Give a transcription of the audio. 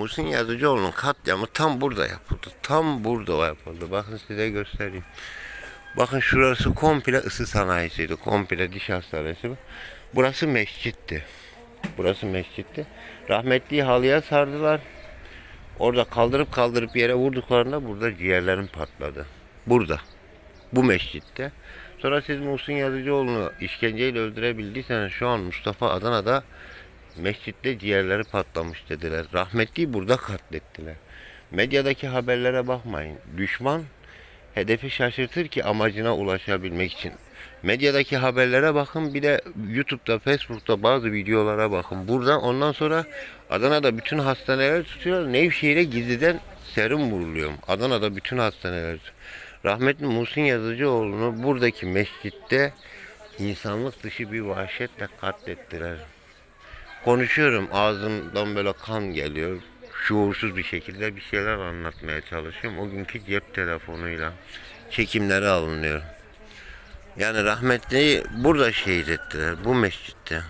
Muhsin Yazıcıoğlu'nun katliamı tam burada yapıldı. Tam burada yapıldı. Bakın size göstereyim. Bakın şurası komple ısı sanayisiydi. Komple diş hastanesi. Burası mescitti. Burası mescitti. Rahmetliyi halıya sardılar. Orada kaldırıp kaldırıp yere vurduklarında burada ciğerlerim patladı. Burada. Bu mescitte. Sonra siz Muhsin Yazıcıoğlu'nu işkenceyle öldürebildiyseniz şu an Mustafa Adana'da mescitte ciğerleri patlamış dediler. Rahmetliyi burada katlettiler. Medyadaki haberlere bakmayın. Düşman hedefi şaşırtır ki amacına ulaşabilmek için. Medyadaki haberlere bakın bir de YouTube'da, Facebook'ta bazı videolara bakın. Buradan ondan sonra Adana'da bütün hastaneler tutuyor. Nevşehir'e gizliden serum vuruluyor. Adana'da bütün hastaneler. Rahmetli Muhsin Yazıcıoğlu'nu buradaki mescitte insanlık dışı bir vahşetle katlettiler. Konuşuyorum ağzımdan böyle kan geliyor. Şuursuz bir şekilde bir şeyler anlatmaya çalışıyorum. O günkü cep telefonuyla çekimleri alınıyor. Yani rahmetliyi burada şehit ettiler bu mescitte.